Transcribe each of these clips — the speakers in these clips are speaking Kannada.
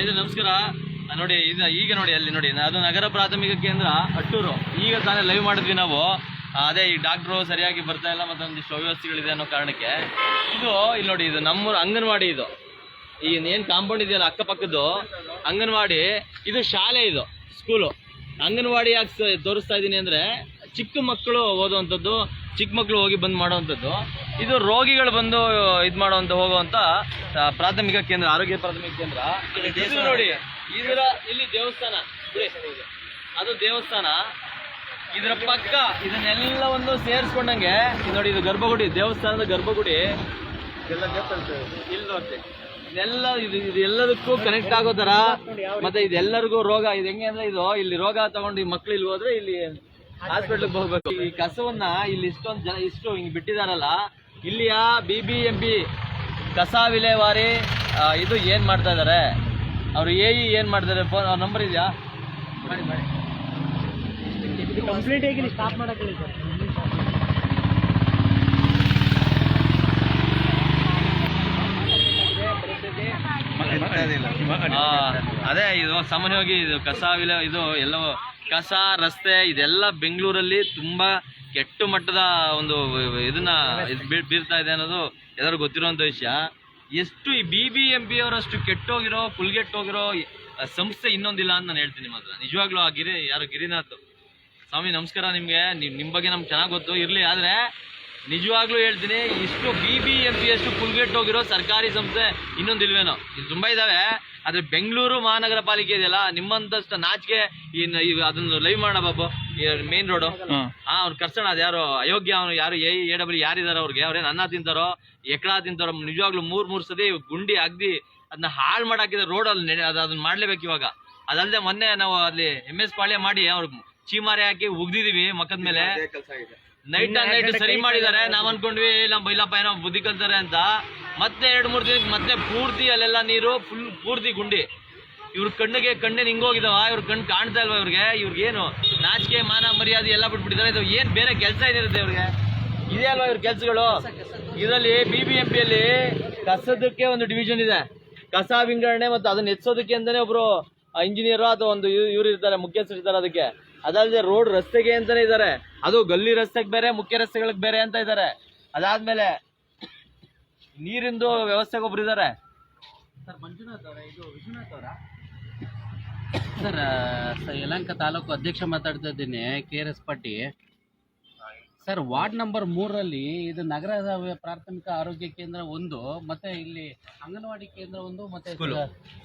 ಸ್ನೇಹಿತರೆ ನಮಸ್ಕಾರ. ನೋಡಿ, ಇದು ಈಗ ನೋಡಿ, ಅಲ್ಲಿ ನೋಡಿ. ಅದು ನಗರ ಪ್ರಾಥಮಿಕ ಕೇಂದ್ರ ಅಟ್ಟೂರು. ಈಗ ತಾನೇ ಲೈವ್ ಮಾಡಿದ್ವಿ ನಾವು. ಅದೇ ಈ ಡಾಕ್ಟ್ರು ಸರಿಯಾಗಿ ಬರ್ತಾ ಇಲ್ಲ ಮತ್ತೊಂದಿಷ್ಟು ಅವ್ಯವಸ್ಥೆಗಳಿದೆ ಅನ್ನೋ ಕಾರಣಕ್ಕೆ. ಇದು, ಇಲ್ಲಿ ನೋಡಿ, ಇದು ನಮ್ಮೂರು ಅಂಗನವಾಡಿ ಇದು. ಈ ಏನು ಕಾಂಪೌಂಡ್ ಇದೆಯಲ್ಲ ಅಕ್ಕಪಕ್ಕದ್ದು? ಅಂಗನವಾಡಿ, ಇದು ಶಾಲೆ ಇದು ಸ್ಕೂಲು ಅಂಗನವಾಡಿ ಯಾಕೆ ತೋರಿಸ್ತಾ ಇದ್ದೀನಿ ಅಂದರೆ ಚಿಕ್ಕ ಮಕ್ಕಳು ಓದುವಂಥದ್ದು ಚಿಕ್ಕ ಮಕ್ಕಳು ಹೋಗಿ ಬಂದು ಮಾಡುವಂಥದ್ದು. ಇದು ರೋಗಿಗಳು ಬಂದು ಇದು ಮಾಡುವಂತ ಹೋಗುವಂಥ ಪ್ರಾಥಮಿಕ ಕೇಂದ್ರ ಆರೋಗ್ಯ ಪ್ರಾಥಮಿಕ ಕೇಂದ್ರ. ಇದು ನೋಡಿ ಇದರ ಇಲ್ಲಿ ದೇವಸ್ಥಾನ. ಅದು ದೇವಸ್ಥಾನ. ಇದರ ಪಕ್ಕ ಇದನ್ನೆಲ್ಲ ಒಂದು ಸೇರಿಸ್ಕೊಂಡಂಗೆ ನೋಡಿ ಇದು ಗರ್ಭಗುಡಿ ದೇವಸ್ಥಾನದ ಗರ್ಭಗುಡಿ. ಎಲ್ಲ ಇಲ್ಲಿ ಅಂತ ಇದೆಲ್ಲ ಇದು ಇದೆಲ್ಲದಕ್ಕೂ ಕನೆಕ್ಟ್ ಆಗೋ ತರ ಮತ್ತೆ ಇದೆಲ್ಲರಿಗೂ ರೋಗ ಇದು ಹೆಂಗೆ ಅಂದ್ರೆ ಇದು ಇಲ್ಲಿ ರೋಗ ತಗೊಂಡು ಈ ಮಕ್ಳು ಇಲ್ಲಿ ಹೋದ್ರೆ ಇಲ್ಲಿ ಹಾಸ್ಪಿಟ್ಲಿಗೆ ಹೋಗ್ಬೇಕು. ಈ ಕಸವನ್ನ ಇಲ್ಲಿ ಇಷ್ಟೊಂದು ಜನ ಇಷ್ಟು ಹಿಂಗ್ ಬಿಟ್ಟಿದಾರಲ್ಲ ಇಲ್ಲಿಯ ಬಿ ಬಿ ಎಂ ಪಿ ಕಸ ವಿಲೇವಾರಿ ಇದು ಏನ್ ಮಾಡ್ತಾ ಇದ್ದಾರೆ ಅವ್ರು ಎ ಇ ಏನ್ ಮಾಡ್ತಾರೆ ಫೋನ್ ಅವ್ರ ನಂಬರ್ ಇದೆಯಾ? ಮಾಡಿ ಮಾಡಿ. ಕಂಪ್ಲೀಟ್ ಆಗಿ ಸ್ಟಾಪ್ ಮಾಡಕ್ಕೆ ಸರ್. ಅದೇ ಇದು ಸಾಮಾನ್ಯವಾಗಿ ಇದು ಕಸ ವಿಲೇ ಇದು ಎಲ್ಲ ಕಸ, ರಸ್ತೆ, ಇದೆಲ್ಲ ಬೆಂಗಳೂರಲ್ಲಿ ತುಂಬಾ ಕೆಟ್ಟ ಮಟ್ಟದ ಒಂದು ಇದನ್ನ ಬೀರ್ತಾ ಇದೆ ಅನ್ನೋದು ಎಲ್ಲರೂ ಗೊತ್ತಿರುವಂತ ವಿಷಯ. ಎಷ್ಟು ಈ ಬಿ ಬಿ ಎಂ ಪಿ ಅವರಷ್ಟು ಕೆಟ್ಟೋಗಿರೋ ಫುಲ್ಗೆಟ್ಟೋಗಿರೋ ಸಂಸ್ಥೆ ಇನ್ನೊಂದಿಲ್ಲ ಅಂತ ನಾನು ಹೇಳ್ತೀನಿ ಮಾತ್ರ. ನಿಜವಾಗ್ಲೂ ಆ ಗಿರಿ, ಯಾರು ಗಿರಿನಾಥ್. ಸ್ವಾಮಿ, ನಮಸ್ಕಾರ ನಿಮ್ಗೆ. ನಿಮ್ಮ ನಿಮ್ ಬಗ್ಗೆ ನಮ್ಗೆ ಚೆನ್ನಾಗಿ ಗೊತ್ತು. ಇರ್ಲಿ, ಆದ್ರೆ ನಿಜವಾಗ್ಲೂ ಹೇಳ್ತೀನಿ ಇಷ್ಟು ಬಿ ಬಿ ಎಂ ಪಿ ಅಷ್ಟು ಹೋಗಿರೋ ಸರ್ಕಾರಿ ಸಂಸ್ಥೆ ಇನ್ನೊಂದಿಲ್ವೇನೋ ಇದು ತುಂಬಾ ಇದಾವೆ. ಆದ್ರೆ ಬೆಂಗಳೂರು ಮಹಾನಗರ ಪಾಲಿಕೆ ಇದೆಯಲ್ಲ ನಿಮ್ಮಂತಷ್ಟು ನಾಚಿಕೆ ಅದನ್ನು ಲೈವ್ ಮಾಡೋಣ ಬಾಬು ಮೇನ್ ರೋಡು ಹಾ. ಅವ್ರು ಕರ್ಸೋಣ ಅದು ಯಾರು ಅಯೋಗ್ಯ ಅವನು ಯಾರು ಎ ಎ ಡಬ್ಲ್ಯೂ ಯಾರಿದಾರ ಅವ್ರಿಗೆ ಅವ್ರೇನು ಅನ್ನ ತಿಂತಾರೋ ಎಕ್ಕಡ ತಿಂತಾರೋ ನಿಜವಾಗ್ಲೂ ಮೂರ್ ಮೂರ್ ಸತಿ ಗುಂಡಿ ಅಗ್ದಿ ಅದನ್ನ ಹಾಳು ಮಾಡಾಕಿದ್ರೆ ರೋಡ್ ಅಲ್ಲಿ ಅದು ಅದನ್ನ ಮಾಡ್ಲೇಬೇಕು ಇವಾಗ. ಅದಲ್ಲದೆ ಮೊನ್ನೆ ನಾವು ಅಲ್ಲಿ ಎಂ ಎಸ್ ಪಾಳ್ಯ ಮಾಡಿ ಅವ್ರು ಚೀಮಾರಿ ಹಾಕಿ ಉಗ್ದಿದೀವಿ ಮಕ್ಕದ ಮೇಲೆ ನೈಟ್ ಆನ್ ನೈಟ್ ಸರಿ ಮಾಡಿದ್ದಾರೆ ನಾವ್ ಅನ್ಕೊಂಡ್ವಿ ನಮ್ಮ ಬೈಲಪ್ಪ ಏನೋ ಬುದ್ಧಿ ಕಲ್ತಾರೆ ಅಂತ. ಮತ್ತೆ ಎರಡ್ ಮೂರ್ ದಿನಕ್ಕೆ ಮತ್ತೆ ಪೂರ್ತಿ ಅಲ್ಲೆಲ್ಲ ನೀರು ಫುಲ್ ಪೂರ್ತಿ ಗುಂಡಿ. ಇವ್ರ ಕಣ್ಣಿಗೆ ಕಣ್ಣಿನ ಹಿಂಗೋಗಿದಾವ ಇವ್ರ ಕಣ್ಣು ಕಾಣ್ತಾ ಇಲ್ವಾ ಇವ್ರಿಗೆ? ಇವ್ರಿಗೆ ಏನು ನಾಚಿಕೆ ಮಾನ ಮರ್ಯಾದೆ ಎಲ್ಲ ಬಿಟ್ಬಿಟ್ಟಿದ್ದಾರೆ. ಇದು ಏನ್ ಬೇರೆ ಕೆಲಸ ಏನಿರುತ್ತೆ ಇವ್ರಿಗೆ? ಇದೇ ಅಲ್ವಾ ಇವ್ರ ಕೆಲ್ಸಗಳು? ಇದರಲ್ಲಿ ಬಿ ಬಿ ಎಂ ಪಿಯಲ್ಲಿ ಕಸದಕ್ಕೆ ಒಂದು ಡಿವಿಷನ್ ಇದೆ. ಕಸ ವಿಂಗಡಣೆ ಮತ್ತು ಅದನ್ನ ಎತ್ಸೋದಕ್ಕೆ ಅಂತಾನೆ ಒಬ್ರು ಇಂಜಿನಿಯರ್ ಅಥವಾ ಒಂದು ಇವ್ರು ಇರ್ತಾರೆ ಮುಖ್ಯಸ್ಥರು ಇರ್ತಾರೆ ಅದಕ್ಕೆ. ಅದಲ್ಲದೆ ರೋಡ್ ರಸ್ತೆಗೆ ಅಂತಾನೆ ಇದ್ದಾರೆ ಅದು ಗಲ್ಲಿ ರಸ್ತೆಗೆ ಬೇರೆ ಮುಖ್ಯ ರಸ್ತೆಗಳಿಗೆ ಬೇರೆ ಅಂತ ಇದ್ದಾರೆ ಅದಾದ್ಮೇಲೆ ನೀರಿಂದು ವ್ಯವಸ್ಥೆಗೆ ಒಬ್ರು ಇದ್ದಾರೆ ಸರ್ ಮಂಜುನಾಥ್ ಅವರ ಇದು ವಿಶ್ವನಾಥ್ ಅವರ? ಸರ್ ಯಲಂಕ ತಾಲೂಕು ಅಧ್ಯಕ್ಷ ಮಾತಾಡ್ತಾ ಇದ್ದೀನಿ K R S party sir ward number ಮೂರರಲ್ಲಿ ಇದು ನಗರ ಪ್ರಾಥಮಿಕ ಆರೋಗ್ಯ ಕೇಂದ್ರ ಒಂದು ಮತ್ತೆ ಇಲ್ಲಿ ಅಂಗನವಾಡಿ ಕೇಂದ್ರ ಒಂದು ಮತ್ತೆ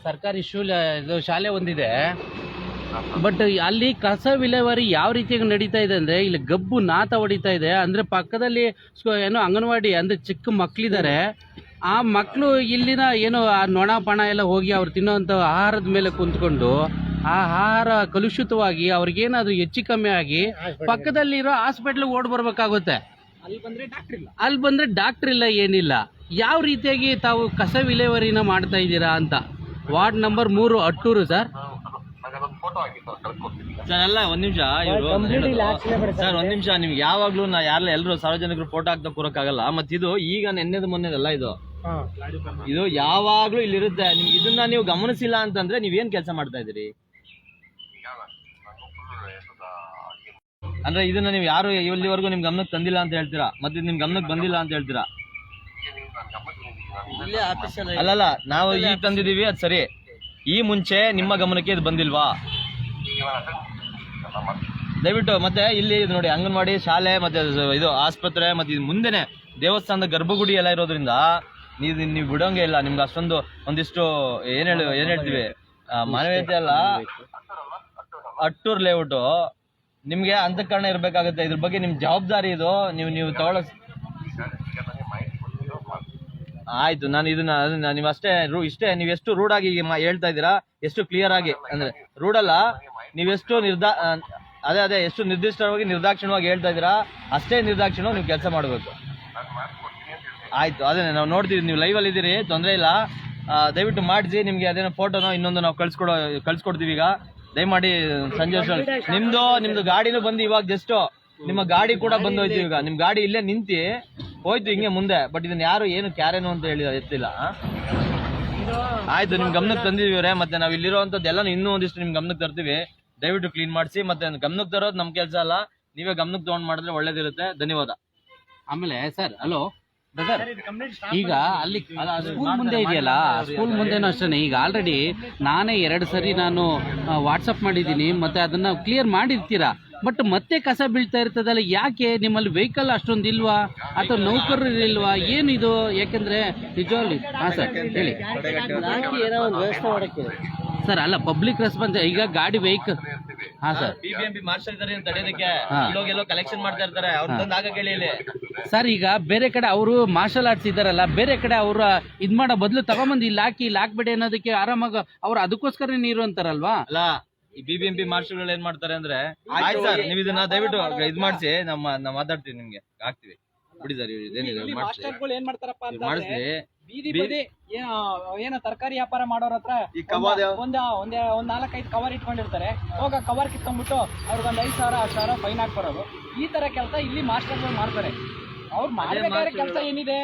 ಸರ್ಕಾರಿ ಶೂಲ ಇದು ಶಾಲೆ ಒಂದಿದೆ. ಬಟ್ ಅಲ್ಲಿ ಕಸ ವಿಲೇವಾರಿ ಯಾವ ರೀತಿಯಾಗಿ ನಡೀತಾ ಇದೆ ಅಂದ್ರೆ ಇಲ್ಲಿ ಗಬ್ಬು ನಾತ ಹೊಡಿತಾ ಇದೆ. ಅಂದ್ರೆ ಪಕ್ಕದಲ್ಲಿ ಏನು ಅಂಗನವಾಡಿ ಅಂದ್ರೆ ಚಿಕ್ಕ ಮಕ್ಕಳಿದ್ದಾರೆ ಆ ಮಕ್ಕಳು ಇಲ್ಲಿನ ಏನೋ ಆ ನೊಣ ಪಣ ಎಲ್ಲ ಹೋಗಿ ಅವ್ರು ತಿನ್ನೋಂಥ ಆಹಾರದ ಮೇಲೆ ಕುಂತ್ಕೊಂಡು ಆಹಾರ ಕಲುಷಿತವಾಗಿ ಅವ್ರಿಗೇನಾದ್ರೂ ಹೆಚ್ಚು ಕಮ್ಮಿ ಆಗಿ ಪಕ್ಕದಲ್ಲಿರೋ ಹಾಸ್ಪಿಟ್ಲಿಗೆ ಓಡ್ ಬರ್ಬೇಕಾಗುತ್ತೆ. ಅಲ್ಲಿ ಬಂದ್ರೆ ಡಾಕ್ಟರ್ ಇಲ್ಲ. ಅಲ್ಲಿ ಬಂದ್ರೆ ಡಾಕ್ಟರ್ ಇಲ್ಲ ಏನಿಲ್ಲ. ಯಾವ ರೀತಿಯಾಗಿ ತಾವು ಕಸ ವಿಲೇವರಿನ ಮಾಡ್ತಾ ಇದ್ದೀರಾ ಅಂತ. ವಾರ್ಡ್ ನಂಬರ್ ಮೂರು ಅಟ್ಟೂರು ಸರ್. ಸರ್ ಅಲ್ಲ ಒಂದ್ ನಿಮಿಷ ಇವರು ಸರ್. ಒಂದ್ ನಿಮಿಷ ನಿಮ್ಗೆ ಯಾವಾಗ್ಲೂ ನಾ ಯಾರಲ್ಲ ಎಲ್ಲರೂ ಸಾರ್ವಜನಿಕರು ಫೋಟೋ ಹಾಕ್ತಾ ಕೂರಕ್ಕಾಗಲ್ಲ ಮತ್ ಇದು ಈಗ ನೆನ್ನೆದು ಮೊನ್ನೆದಲ್ಲ ಇದು. ಇದು ಯಾವಾಗ್ಲೂ ಇಲ್ಲಿರುತ್ತೆ. ನಿಮ್ಗೆ ಇದನ್ನ ನೀವು ಗಮನಿಸಿಲ್ಲ ಅಂತಂದ್ರೆ ನೀವೇನ್ ಕೆಲಸ ಮಾಡ್ತಾ ಇದೀರಿ ಅಂದ್ರೆ ಇದನ್ನ ನೀವು ಯಾರು ಇಲ್ಲಿವರೆಗೂ ನಿಮ್ ಗಮನಕ್ಕೆ ತಂದಿಲ್ಲ ಅಂತ ಹೇಳ್ತೀರಾ? ಮತ್ತೆ ನಿಮ್ ಗಮನಕ್ಕೆ ಬಂದಿಲ್ಲ ಅಂತ ಹೇಳ್ತೀರಾ? ಅಲ್ಲಲ್ಲ ನಾವು ಈಗ ತಂದಿದೀವಿ ಅದ್ ಸರಿ. ಈ ಮುಂಚೆ ನಿಮ್ಮ ಗಮನಕ್ಕೆ ಇದು ಬಂದಿಲ್ವಾ? ದಯವಿಟ್ಟು ಮತ್ತೆ ಇಲ್ಲಿ ಇದು ನೋಡಿ ಅಂಗನವಾಡಿ ಶಾಲೆ ಮತ್ತೆ ಇದು- ಆಸ್ಪತ್ರೆ ಮತ್ತೆ ಇದು ಮುಂದೆನೆ ದೇವಸ್ಥಾನದ ಗರ್ಭಗುಡಿ ಎಲ್ಲ ಇರೋದ್ರಿಂದ ನೀವು ನೀವು ಬಿಡೋಂಗೆ ಇಲ್ಲ. ನಿಮ್ಗೆ ಅಷ್ಟೊಂದು ಒಂದಿಷ್ಟು ಏನ್ ಹೇಳಿ ಏನ್ ಹೇಳ್ತೀವಿ? ಮಾನವೀಯತೆ ಅಲ್ಲ. ಅಟ್ಟೂರ್ ಲೇಔಟು ನಿಮಗೆ ಅಂತಃಕರಣ ಇರಬೇಕಾಗುತ್ತೆ. ಇದ್ರ ಬಗ್ಗೆ ನಿಮ್ಮ ಜವಾಬ್ದಾರಿ ಇದು. ನೀವು ನೀವು ತಗೊಳ್ಳೋ ಆಯ್ತು ನಾನು ಇದನ್ನ ನೀವು ಅಷ್ಟೇ ರೂ ಇಷ್ಟೇ ನೀವು ಎಷ್ಟು ರೂಡ್ ಆಗಿ ಈಗ ಮಾ- ಹೇಳ್ತಾ ಇದ್ದೀರಾ? ಎಷ್ಟು ಕ್ಲಿಯರ್ ಆಗಿ ಅಂದ್ರೆ ರೂಡ್ ಅಲ್ಲ ನೀವೆಷ್ಟು ನಿರ್ದಾ ಆ, ಅದೇ ಅದೇ ಎಷ್ಟು ನಿರ್ದಿಷ್ಟವಾಗಿ ನಿರ್ದಾಕ್ಷಿಣ್ಯವಾಗಿ ಹೇಳ್ತಾ ಇದ್ದೀರಾ? ಅಷ್ಟೇ ನಿರ್ದಾಕ್ಷಿಣ್ಯವಾಗಿ ನೀವು ಕೆಲಸ ಮಾಡಬೇಕು. ಆಯ್ತು ಅದೇ ನಾವು ನೋಡ್ತೀವಿ. ನೀವು ಲೈವ್ ಅಲ್ಲಿ ಇದ್ದೀರಿ ತೊಂದರೆ ಇಲ್ಲ. ದಯವಿಟ್ಟು ಮಾಡಿಸಿ ನಿಮಗೆ ಅದೇನೋ ಫೋಟೋನೋ ಇನ್ನೊಂದು ನಾವು ಕಳ್ಸ್ಕೊಡೋ ಕಳ್ಸ್ಕೊಡ್ತೀವಿ ಈಗ. ದಯಮಾಡಿ ಸಂಜೆ ಸರ್ ನಿಮ್ದು ನಿಮ್ದು ಗಾಡಿನೂ ಬಂದು ಇವಾಗ ಜಸ್ಟ್ ನಿಮ್ಮ ಗಾಡಿ ಕೂಡ ಬಂದು ಹೋಯ್ತು ಈಗ. ನಿಮ್ ಗಾಡಿ ಇಲ್ಲೇ ನಿಂತಿ ಹೋಯ್ತು ಹಿಂಗೆ ಮುಂದೆ. ಬಟ್ ಇದನ್ನ ಯಾರು ಏನು ಕ್ಯಾರೇನು ಅಂತ ಹೇಳಿ ಎತ್ತಿಲ್ಲ? ಆಯ್ತು ನಿಮ್ ಗಮನಕ್ಕೆ ತಂದಿದೀವ್ರೆ ಮತ್ತೆ ನಾವ್ ಇಲ್ಲಿರುವಂತದ್ದು ಎಲ್ಲಾನು ಇನ್ನೂ ಒಂದಿಷ್ಟು ನಿಮ್ ಗಮನಕ್ಕೆ ತರ್ತೀವಿ. ದಯವಿಟ್ಟು ಕ್ಲೀನ್ ಮಾಡಿಸಿ. ಮತ್ತೆ ಗಮನಕ್ಕೆ ತರೋದು ನಮ್ ಕೆಲಸ ಅಲ್ಲ. ನೀವೇ ಗಮನಕ್ಕೆ ತಗೊಂಡ್ ಮಾಡಿದ್ರೆ ಒಳ್ಳೇದಿರುತ್ತೆ. ಧನ್ಯವಾದ. ಆಮೇಲೆ ಸರ್ ಹಲೋ ಬ್ರದರ್ ಈಗ ಅಲ್ಲಿ ಸ್ಕೂಲ್ ಮುಂದೆ ಇದೆಯಲ್ಲ? ಸ್ಕೂಲ್ ಮುಂದೆನೂ ಅಷ್ಟೇ ಈಗ ಆಲ್ರೆಡಿ ನಾನೇ ಎರಡು ಸರಿ ನಾನು ವಾಟ್ಸಪ್ ಮಾಡಿದ್ದೀನಿ ಮತ್ತೆ ಅದನ್ನ ಕ್ಲಿಯರ್ ಮಾಡಿರ್ತೀರಾ? ಬಟ್ ಮತ್ತೆ ಕಸ ಬೀಳ್ತಾ ಇರ್ತದಲ್ಲ ಯಾಕೆ? ನಿಮ್ಮಲ್ಲಿ ವೆಹಿಕಲ್ ಅಷ್ಟೊಂದು ಇಲ್ವಾ? ಅಥವಾ ನೌಕರರು ಇಲ್ವಾ? ಏನಿದು ಯಾಕೆಂದ್ರೆ ನಿಜವಾಗ್ಲಿ ಹಾ ಸರ್ ಹೇಳಿ. ಸರ್ ಅಲ್ಲ ಪಬ್ಲಿಕ್ ರೆಸ್ಪಾನ್ಸ್ ಈಗ ಗಾಡಿ ವೆಹಿಕಲ್ ಹಾ ಸರ್. ಬಿಬಿಎಂಪಿ ಮಾರ್ಷಲ್ ಇದ್ದಾರೆ ಅಂತ ತಡೆಯೋದಕ್ಕೆ ಹಾ. ಇಲ್ಲೋಗೆಲ್ಲೋ ಕಲೆಕ್ಷನ್ ಮಾಡ್ತಾ ಇರ್ತಾರೆ. ಅವ್ರ ತಂದು ಆಗ ಕೇಳಿ ಇಲ್ಲಿ ಸರ್ ಈಗ ಬೇರೆ ಕಡೆ ಅವರು ಮಾರ್ಷಲ್ ಆರ್ಟ್ಸ್ ಇದಾರಲ್ಲ ಬೇರೆ ಕಡೆ ಅವ್ರ ಇದ್ ಮಾಡೋ ಬದಲು ತಗೊಂಬಂದು ಇಲ್ಲಿ ಹಾಕಿ ಇಲ್ಲಿ ಹಾಕ್ಬೇಡಿ ಅನ್ನೋದಕ್ಕೆ ಆರಾಮಾಗ ಅವ್ರು ಅದಕ್ಕೋಸ್ಕರ ನೀರು ಅಂತಾರಲ್ವಾ? ಅಲ್ಲ ಈ ಬಿಬಿಎಂಪಿ ಮಾರ್ಷಲ್ಗಳು ಏನ್ ಮಾಡ್ತಾರೆ ಅಂದ್ರೆ ಆಯ್ತು ಸರ್ ನೀವು ಇದನ್ನ ದಯವಿಟ್ಟು ಇದ್ ಮಾಡಿಸಿ ನಮ್ಮ ನಾವು ಮಾತಾಡ್ತೀವಿ ನಿಮ್ಗೆ. ಹಾಕ್ತಿವಿ. ಬಿಡಿ ಸರ್ ಏನಿದೆ ಇಲ್ಲಿ ಮಾಡಿಸಿ. ಮಾಸ್ಟರ್ಗಳು ಏನ್ ಮಾಡ್ತಾರಪ್ಪ ಅಂತಂದ್ರೆ ಮಾಡಿಸಿ. ಬೀದಿ ಬದಿ ಏನೋ ಏನೋ ತರಕಾರಿ ವ್ಯಾಪಾರ ಮಾಡೋರ ಹತ್ರ ಒಂದ ಒಂದೇ ಒಂದ್ ನಾಲ್ಕೈದು ಕವರ್ ಇಟ್ಕೊಂಡಿರ್ತಾರೆ. ಹೋಗ ಕವರ್ ಕಿತ್ಕೊಂಡ್ಬಿಟ್ಟು ಅವ್ರಿಗೆ ಒಂದ್ ಐದ್ ಸಾವಿರ ಹತ್ತು ಸಾವಿರ ಫೈನ್ ಹಾಕ್ಬರೋದು ಈ ತರ ಕೆಲಸ ಇಲ್ಲಿ ಮಾಸ್ಟರ್ಗಳು ಮಾಡ್ತಾರೆ. ಅವ್ರು ಮಾಡ್ಬೇಕಾದ್ರೆ ಕೆಲಸ ಏನಿದೆ?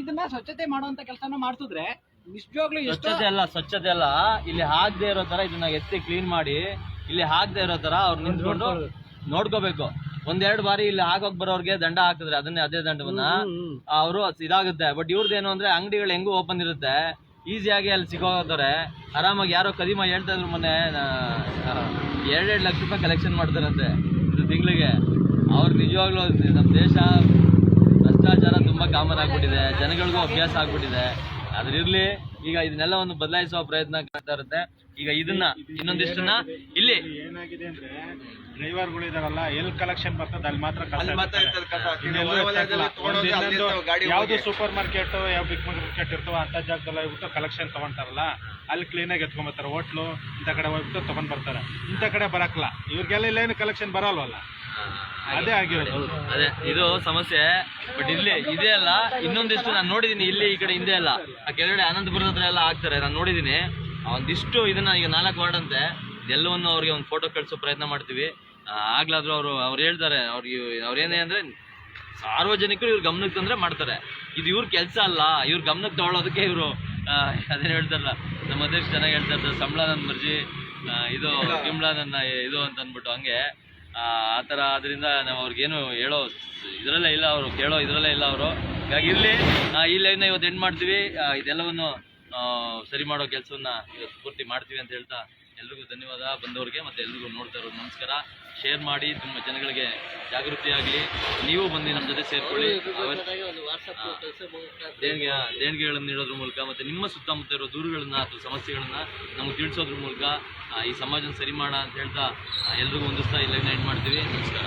ಇದನ್ನ ಸ್ವಚ್ಛತೆ ಮಾಡುವಂತ ಕೆಲಸನ ಮಾಡ್ತಿದ್ರೆ ನಿಜವಾಗ್ಲೂ ಸ್ವಚ್ಛತೆ ಅಲ್ಲ ಸ್ವಚ್ಛತೆ ಅಲ್ಲ. ಇಲ್ಲಿ ಹಾಕ್ದೇ ಇರೋ ತರ ಇದನ್ನ ಎತ್ತಿ ಕ್ಲೀನ್ ಮಾಡಿ ಇಲ್ಲಿ ಹಾಕ್ದೇ ಇರೋ ತರ ಅವ್ರು ನಿಂತ್ಕೊಂಡು ನೋಡ್ಕೋಬೇಕು. ಒಂದೆರಡು ಬಾರಿ ಇಲ್ಲಿ ಆಗೋಗ್ ಬರೋರ್ಗೆ ದಂಡ ಹಾಕಿದ್ರೆ ಅದನ್ನೇ ಅದೇ ದಂಡವನ್ನ. ಅವರು ಇದಾಗುತ್ತೆ. ಬಟ್ ಇವ್ರದ್ದೇನು ಅಂದ್ರೆ ಅಂಗಡಿಗಳು ಹೆಂಗೂ ಓಪನ್ ಇರುತ್ತೆ. ಈಸಿಯಾಗಿ ಅಲ್ಲಿ ಸಿಗೋದ್ರೆ ಆರಾಮಾಗಿ ಯಾರೋ ಕದಿಮ ಹೇಳ್ತಾ ಇದ್ರು ಮೊನ್ನೆ ಎರಡೆರಡು ಲಕ್ಷ ರೂಪಾಯಿ ಕಲೆಕ್ಷನ್ ಮಾಡ್ತಾರಂತೆ ಇದು ತಿಂಗಳಿಗೆ. ಅವ್ರು ನಿಜವಾಗ್ಲೂ ನಮ್ಮ ದೇಶ ಭ್ರಷ್ಟಾಚಾರ ತುಂಬಾ ಕಾಮನ್ ಆಗ್ಬಿಟ್ಟಿದೆ. ಜನಗಳಿಗೂ ಅಭ್ಯಾಸ ಆಗ್ಬಿಟ್ಟಿದೆ. ಅದ್ರಿರ್ಲಿ ಈಗ ಇದನ್ನೆಲ್ಲ ಒಂದು ಬದಲಾಯಿಸುವ ಪ್ರಯತ್ನ ಕಾಣ್ತಾ ಇರುತ್ತೆ. ಈಗ ಇದನ್ನ ಇನ್ನೊಂದಿಷ್ಟನ್ನ ಇಲ್ಲಿ ಏನಾಗಿದೆ ಅಂದ್ರೆ ಡ್ರೈವರ್ಗಳು ಇದಾರಲ್ಲ ಎಲ್ಲಿ ಕಲೆಕ್ಷನ್ ಬರ್ತದೆ ಅಲ್ಲಿ ಮಾತ್ರ ಯಾವ್ದು ಸೂಪರ್ ಮಾರ್ಕೆಟ್ ಯಾವ ಬಿಗ್ ಮಾರ್ಕೆಟ್ ಇರ್ತವ ಅಂತ ಜಾಗದಲ್ಲಿ ಹೋಗ್ಬಿಟ್ಟು ಕಲೆಕ್ಷನ್ ತಗೊಂತಾರಲ್ಲ ಅಲ್ಲಿ ಕ್ಲೀನಾಗಿ ಎತ್ಕೊಂಬರ್ತಾರೆ ಹೋಟ್ಲು ಇಂಥ ಕಡೆ ಹೋಗ್ಬಿಟ್ಟು ತಗೊಂಡ್ ಬರ್ತಾರೆ. ಇಂಥ ಕಡೆ ಬರಕ್ಲ ಇವ್ರಿಗೆಲ್ಲ ಇಲ್ಲೇನು ಕಲೆಕ್ಷನ್ ಬರಲ್ವಲ್ಲ? ಅದೇ ಆಗಿರೋದು. ಅದೇ ಇದು ಸಮಸ್ಯೆ. ಬಟ್ ಇಲ್ಲಿ ಇದೇ ಅಲ್ಲ ಇನ್ನೊಂದಿಷ್ಟು ನಾನು ನೋಡಿದೀನಿ. ಇಲ್ಲಿ ಈ ಕಡೆ ಹಿಂದೆ ಅಲ್ಲ. ಆ ಕೆಳಗಡೆ ಅನಂತಪುರದ ಹತ್ರ ಎಲ್ಲ ಆಗ್ತಾರೆ. ನಾನು ನೋಡಿದೀನಿ. ಒಂದಿಷ್ಟು ಇದನ್ನ ಈಗ ನಾಲ್ಕು ವಾರ್ಡ್ ಅಂತೆ. ಎಲ್ಲವನ್ನು ಅವ್ರಿಗೆ ಒಂದು ಫೋಟೋ ಕಳಿಸೋ ಪ್ರಯತ್ನ ಮಾಡ್ತೀವಿ. ಆಗ್ಲಾದ್ರೂ ಅವರು, ಅವ್ರು ಹೇಳ್ತಾರೆ, ಅವ್ರಿಗೆ ಅವ್ರೇನೇ ಅಂದ್ರೆ ಸಾರ್ವಜನಿಕರು ಇವ್ರ ಗಮನಕ್ಕೆ ತಂದ್ರೆ ಮಾಡ್ತಾರೆ. ಇದು ಇವ್ರ ಕೆಲಸ ಅಲ್ಲ, ಇವ್ರ ಗಮನಕ್ಕೆ ತಗೊಳ್ಳೋದಕ್ಕೆ ಇವರು ಅದೇನು ಹೇಳ್ತಾರಲ್ಲ, ನಮ್ಮ ಅಧ್ಯಕ್ಷ ಚೆನ್ನಾಗಿ ಹೇಳ್ತಾ ಇರ್ತಾರೆ ಸಂಬಳ ನನ್ನ ಮರ್ಜಿ ಇದು ಕಿಂಬಳ ನನ್ನ ಇದು ಅಂತ ಅಂದ್ಬಿಟ್ಟು ಹಂಗೆ, ಆ ಥರ ಅದರಿಂದ ನಾವು ಅವ್ರಿಗೇನು ಹೇಳೋ ಇದರಲ್ಲೇ ಇಲ್ಲ ಅವರು, ಕೇಳೋ ಇದರಲ್ಲೇ ಇಲ್ಲ ಅವರು. ಹಾಗಾಗಿ ಇರಲಿ ಈ ಲೈವ್ನ ಇವತ್ತು ಎಂಡ್ ಮಾಡ್ತೀವಿ ಇದೆಲ್ಲವನ್ನು ಸರಿ ಮಾಡೋ ಕೆಲಸವನ್ನು ಇವತ್ತು ಪೂರ್ತಿ ಮಾಡ್ತೀವಿ ಅಂತ ಹೇಳ್ತಾ ಎಲ್ರಿಗೂ ಧನ್ಯವಾದ. ಬಂದವ್ರಿಗೆ ಮತ್ತೆ ಎಲ್ರಿಗೂ ನೋಡ್ತಾ ಇರೋದು ನಮಸ್ಕಾರ. ಶೇರ್ ಮಾಡಿ, ತುಂಬ ಜನಗಳಿಗೆ ಜಾಗೃತಿ ಆಗಲಿ ನೀವು ಬಂದು ನಮ್ಮ ಜೊತೆ ಸೇರ್ಕೊಳ್ಳಿ. ದೇಣಿಗೆ, ದೇಣಿಗೆಗಳನ್ನು ನೀಡೋದ್ರ ಮೂಲಕ ಮತ್ತು ನಿಮ್ಮ ಸುತ್ತಮುತ್ತ ಇರೋ ದೂರುಗಳನ್ನ ಅಥವಾ ಸಮಸ್ಯೆಗಳನ್ನ ನಮಗೆ ತಿಳಿಸೋದ್ರ ಮೂಲಕ ಈ ಸಮಾಜನ ಸರಿ ಮಾಡ ಅಂತ ಹೇಳ್ತಾ ಎಲ್ರಿಗೂ ಒಂದಿಸ್ತಾ ಇಲ್ಲಿಗೆ ಎಂಡ್ ಮಾಡ್ತೀವಿ. ನಮಸ್ಕಾರ.